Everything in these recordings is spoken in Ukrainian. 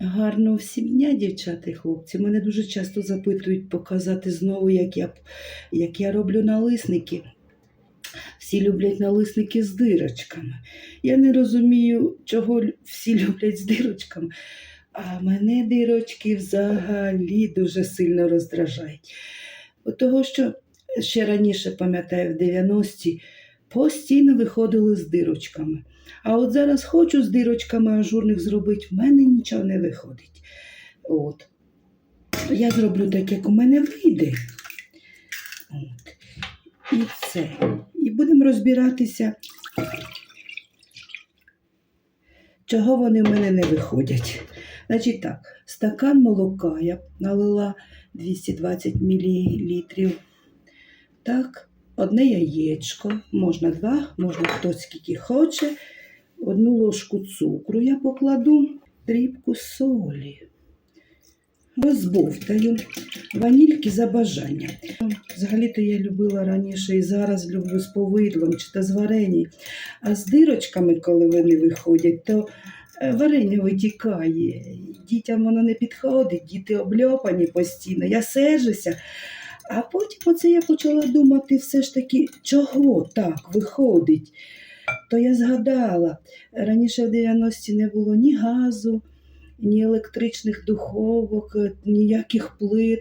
Гарно всім дня, дівчата і хлопці. Мене дуже часто запитують показати знову, як я, як я роблю налисники. Всі люблять налисники з дирочками. Я не розумію, чого всі люблять з дирочками. А мене дирочки взагалі дуже сильно роздражають. От Того, що ще раніше, пам'ятаю, в 90-ті постійно виходили з дирочками. А от зараз хочу з дирочками ажурних зробити, в мене нічого не виходить. От. Я зроблю так, як у мене вийде. От. І це. І будемо розбиратися, чого вони в мене не виходять. Значить так, стакан молока я налила 220 мл. Так, одне яєчко, можна два, можна хто скільки хоче. Одну ложку цукру я покладу, дрібку солі. Розбовтаю. Ванільки за бажанням. Взагалі-то я любила раніше і зараз люблю з повидлом чи та з варені. А з дирочками, коли вони виходять, то е, варення витікає. Дітям воно не підходить, діти обльопані постійно. Я сержуся. А потім оце я почала думати, все ж таки, чого так виходить. То я згадала, раніше в 90-ті не було ні газу, ні електричних духовок, ніяких плит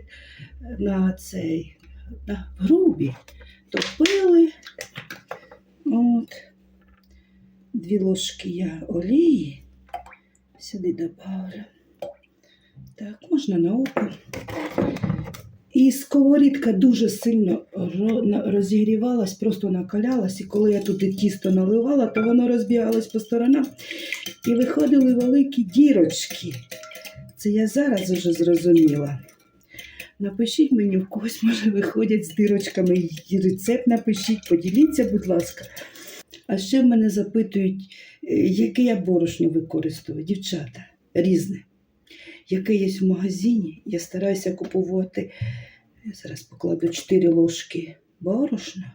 на цей на грубі. Топили. От. Дві ложки я олії. Сюди добавлю. Так, можна на око. І сковорідка дуже сильно розігрівалась, просто накалялась. І коли я туди тісто наливала, то воно розбігалось по сторонам і виходили великі дірочки. Це я зараз уже зрозуміла. Напишіть мені, в когось може виходять з дирочками. І Рецепт напишіть, поділіться, будь ласка. А ще в мене запитують, е, яке я борошно використовую, дівчата, різне. Яке є в магазині, я стараюся купувати. Я зараз покладу 4 ложки борошна.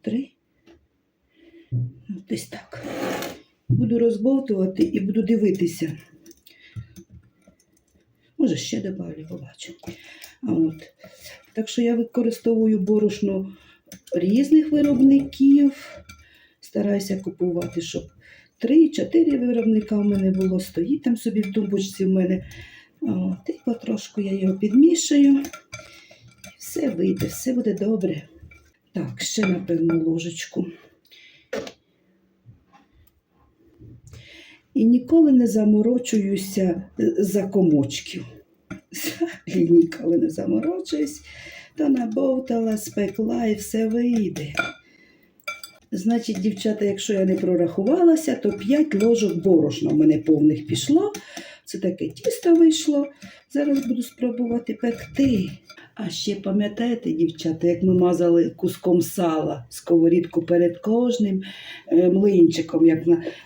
3. Ну, десь так. Буду розбовтувати і буду дивитися. Може, ще добавлю, побачу. А от. Так що я використовую борошно різних виробників. Стараюся купувати, щоб 3-4 виробника в мене було. Стоїть там собі в тумбочці в мене. От, і потрошку я його підмішую. І все вийде, все буде добре. Так, ще напевно ложечку. І ніколи не заморочуюся за комочків. Ніколи не заморочуюсь, то набовтала, спекла і все вийде. Значить, дівчата, якщо я не прорахувалася, то 5 ложок борошна в мене повних пішло. Це таке тісто вийшло. Зараз буду спробувати пекти. А ще пам'ятаєте, дівчата, як ми мазали куском сала сковорідку перед кожним е, млинчиком, як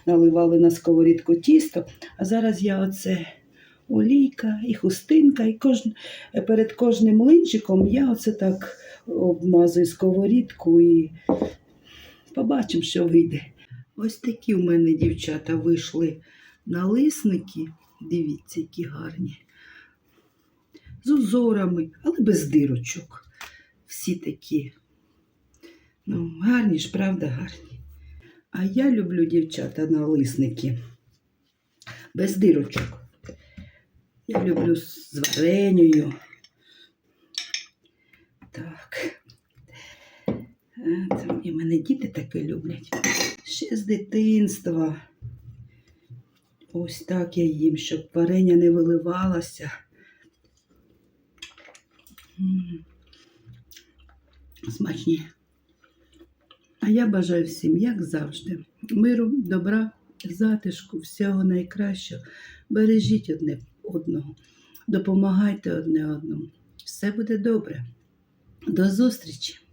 наливали на сковорідку тісто. А зараз я оце олійка і хустинка, і кожн, е, перед кожним млинчиком я оце так обмазую сковорідку і побачимо, що вийде. Ось такі в мене дівчата вийшли налисники. Дивіться, які гарні. З узорами, але без дирочок. Всі такі. Ну, гарні ж, правда, гарні. А я люблю дівчата налисники без дирочок. Я люблю з вареньою. Так. Е, Там і мене діти таке люблять. Ще з дитинства. Ось так я їм, щоб варення не виливалося. Смачні. А я бажаю всім, як завжди, миру, добра, затишку, всього найкращого. Бережіть одне одного, допомагайте одне одному. Все буде добре. До зустрічі!